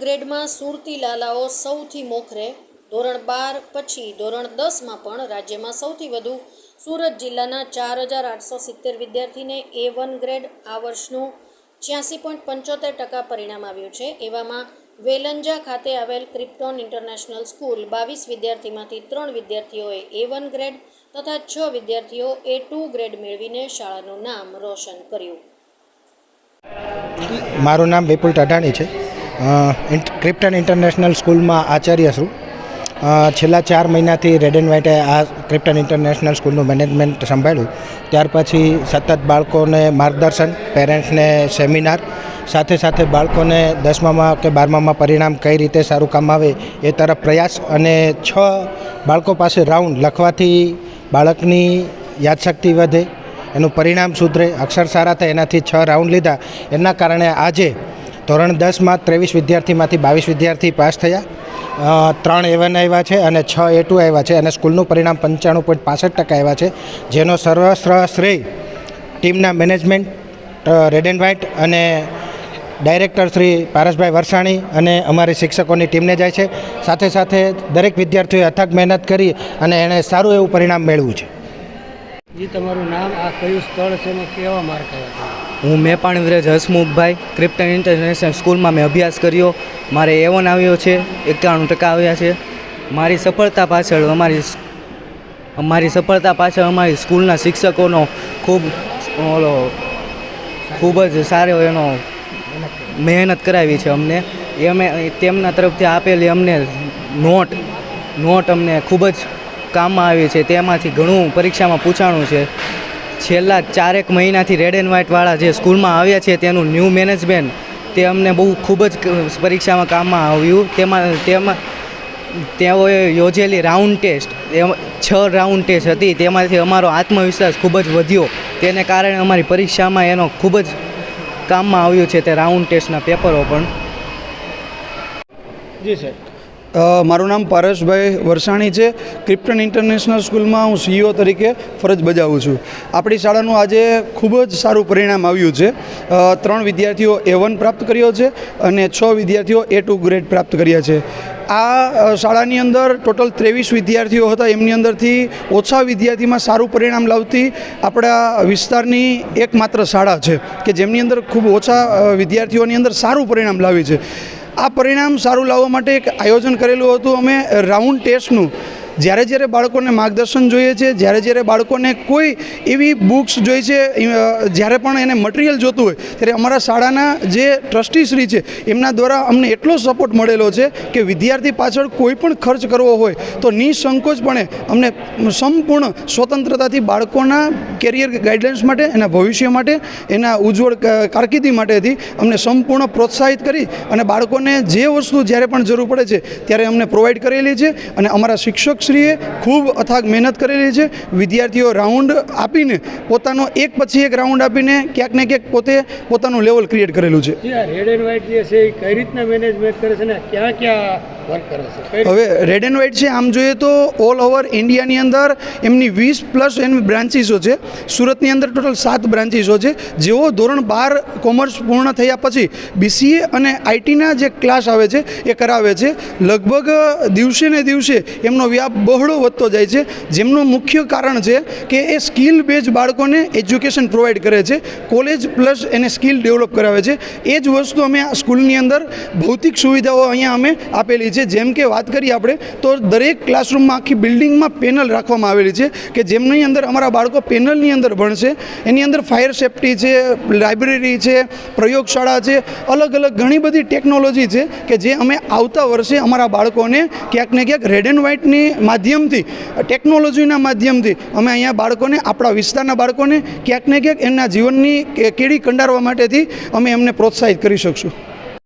ગ્રેડમાં સુરતી લાલાઓ સૌથી મોખરે, ધોરણ બાર પછી ધોરણ દસમાં પણ રાજ્યમાં સૌથી વધુ, સુરત જિલ્લાના ચાર હજાર આઠસો સિત્તેર વિદ્યાર્થીને એ વન ગ્રેડ આ વર્ષનું છ્યાસી પોઈન્ટ પંચોતેર ટકા પરિણામ આવ્યું છે. એવામાં વેલંજા ખાતે આવેલ ક્રિપ્ટોન ઇન્ટરનેશનલ સ્કૂલ બાવીસ વિદ્યાર્થીમાંથી ત્રણ વિદ્યાર્થીઓએ એ વન ગ્રેડ તથા છ વિદ્યાર્થીઓ એ ટુ ગ્રેડ મેળવીને શાળાનું નામ રોશન કર્યું. મારું નામ વિપુલ ટાટાણી છે. ક્રિપ્ટન ઇન્ટરનેશનલ સ્કૂલમાં આચાર્ય છું. છેલ્લા ચાર મહિનાથી રેડ એન્ડ વ્હાઇટે આ ક્રિપ્ટન ઇન્ટરનેશનલ સ્કૂલનું મેનેજમેન્ટ સંભાળ્યું. ત્યાર પછી સતત બાળકોને માર્ગદર્શન, પેરેન્ટ્સને સેમિનાર, સાથે સાથે બાળકોને દસમામાં કે બારમામાં પરિણામ કઈ રીતે સારું કામ આવે એ તરફ પ્રયાસ અને છ બાળકો પાસે રાઉન્ડ લખવાથી બાળકની યાદશક્તિ વધે, એનું પરિણામ સુધરે, અક્ષર સારા થાય, એનાથી છ રાઉન્ડ લીધા. એના કારણે આજે ધોરણ દસમાં ત્રેવીસ વિદ્યાર્થીમાંથી બાવીસ વિદ્યાર્થી પાસ થયા. ત્રણ એવન આવ્યા છે અને છ એ ટુ આવ્યા છે અને સ્કૂલનું પરિણામ પંચાણું પોઈન્ટ પાસઠ ટકા આવ્યા છે, જેનો સર્વસ્ર શ્રેય ટીમના મેનેજમેન્ટ રેડ એન્ડ વ્હાઇટ અને ડાયરેક્ટર શ્રી પારસભાઈ વરસાણી અને અમારી શિક્ષકોની ટીમને જાય છે. સાથે સાથે દરેક વિદ્યાર્થીઓએ અથક મહેનત કરી અને એણે સારું એવું પરિણામ મેળવ્યું છે. જી, તમારું નામ આ કયું સ્થળ છે ને કેવા માર્ક આવ્યા? હું મેપાણ વિરજ હસમુખભાઈ ક્રિપ્ટન ઇન્ટરનેશનલ સ્કૂલમાં મેં અભ્યાસ કર્યો. મારે એવન આવ્યો છે, એકાણું ટકા આવ્યા છે. મારી સફળતા પાછળ અમારી અમારી સફળતા પાછળ અમારી સ્કૂલના શિક્ષકોનો ખૂબ ઓલો, ખૂબ જ સારો એનો મહેનત કરાવી છે અમને. એ અમે તેમના તરફથી આપેલી અમને નોટ નોટ અમને ખૂબ જ કામમાં આવી છે. તેમાંથી ઘણું પરીક્ષામાં પૂછાણું છે. છેલ્લા ચારેક મહિનાથી રેડ એન્ડ વ્હાઇટવાળા જે સ્કૂલમાં આવ્યા છે, તેનું ન્યૂ મેનેજમેન્ટ તે અમને બહુ ખૂબ જ પરીક્ષામાં કામમાં આવ્યું. તેમાં તેમાં, તેઓએ યોજેલી રાઉન્ડ ટેસ્ટ છ રાઉન્ડ ટેસ્ટ હતી. તેમાંથી અમારો આત્મવિશ્વાસ ખૂબ જ વધ્યો. તેને કારણે અમારી પરીક્ષામાં એનો ખૂબ જ કામમાં આવ્યું છે તે રાઉન્ડ ટેસ્ટના પેપરો પણ. જી સર મારું નામ પારસભાઈ વરસાણી છે. ક્રિપ્ટન ઇન્ટરનેશનલ સ્કૂલમાં હું સીઈઓ તરીકે ફરજ બજાવું છું. આપણી શાળાનું આજે ખૂબ જ સારું પરિણામ આવ્યું છે. ત્રણ વિદ્યાર્થીઓ એ વન પ્રાપ્ત કર્યો છે અને છ વિદ્યાર્થીઓ એ ટુ ગ્રેડ પ્રાપ્ત કર્યા છે. આ શાળાની અંદર ટોટલ ત્રેવીસ વિદ્યાર્થીઓ હતા. એમની અંદરથી ઓછા વિદ્યાર્થીમાં સારું પરિણામ લાવતી આપણા વિસ્તારની એકમાત્ર શાળા છે કે જેમની અંદર ખૂબ ઓછા વિદ્યાર્થીઓની અંદર સારું પરિણામ લાવી છે. આ પરિણામ સારું લાવવા માટે એક આયોજન કરેલું હતું. અમે રાઉન્ડ ટેસ્ટનું જ્યારે જ્યારે બાળકોને માર્ગદર્શન જોઈએ છે, જ્યારે જ્યારે બાળકોને કોઈ એવી બુક્સ જોઈએ છે જ્યારે પણ એને મટીરિયલ જોતું હોય, ત્યારે અમારા શાળાના જે ટ્રસ્ટીશ્રી છે, એમના દ્વારા અમને એટલો સપોર્ટ મળેલો છે કે વિદ્યાર્થી પાછળ કોઈ પણ ખર્ચ કરવો હોય, તો નિસંકોચપણે અમને સંપૂર્ણ સ્વતંત્રતાથી બાળકોના કેરિયર ગાઈડલાઇન્સ માટે, એના ભવિષ્ય માટે, એના ઉજ્જવળ કારકિર્દી માટેથી અમને સંપૂર્ણ પ્રોત્સાહિત કરી અને બાળકોને જે વસ્તુ જ્યારે પણ જરૂર પડે છે, ત્યારે અમને પ્રોવાઈડ કરેલી છે અને અમારા શિક્ષકશ્રીએ ખૂબ અથાગ મહેનત કરેલી છે. વિદ્યાર્થીઓ રાઉન્ડ આપીને પોતાનો એક પછી એક રાઉન્ડ આપીને ક્યાંક ને ક્યાંક પોતે પોતાનું લેવલ ક્રિએટ કરેલું છે. રેડ એન્ડ વ્હાઇટ જે છે એ કઈ રીતના મેનેજમેન્ટ કરે છે ને ક્યાં ક્યાં વર્ક કરે છે? કઈ હવે રેડ એન્ડ વ્હાઇટ છે આમ જોઈએ તો ઓલ ઓવર ઇન્ડિયાની અંદર એમની વીસ પ્લસ એની બ્રાન્ચીસો છે. સુરતની અંદર ટોટલ સાત બ્રાન્ચીસો છે. જેઓ ધોરણ બાર કોમર્સ પૂર્ણ થયા પછી બીસીએ અને આઈટીના જે ક્લાસ આવે છે એ કરાવે છે. લગભગ દિવસે ને દિવસે એમનો વ્યાપ બહોળો વધતો જાય છે. જેમનું મુખ્ય કારણ છે કે એ સ્કિલ બેઝ બાળકોને એજ્યુકેશન પ્રોવાઈડ કરે છે. કોલેજ પ્લસ એને સ્કિલ ડેવલપ કરાવે છે. એ જ વસ્તુ અમે આ સ્કૂલની અંદર ભૌતિક સુવિધાઓ અહીંયા અમે આપેલી છે. જેમ કે વાત કરીએ આપણે, તો દરેક ક્લાસરૂમમાં આખી બિલ્ડિંગમાં પેનલ રાખવામાં આવેલી છે કે જેમની અંદર અમારા બાળકો પેનલની અંદર ભણશે. એની અંદર ફાયર સેફટી છે, લાઇબ્રેરી છે, પ્રયોગશાળા છે, અલગ અલગ ઘણી બધી ટેકનોલોજી છે કે જે અમે આવતા વર્ષે અમારા બાળકોને ક્યાંક ને ક્યાંક રેડ એન્ડ વ્હાઇટની માધ્યમથી, ટેકનોલોજીના માધ્યમથી અમે અહીંયા બાળકોને, આપણા વિસ્તારના બાળકોને ક્યાંક ને ક્યાંક એમના જીવનની કેડી કંડારવા માટેથી અમે એમને પ્રોત્સાહિત કરી શકશું.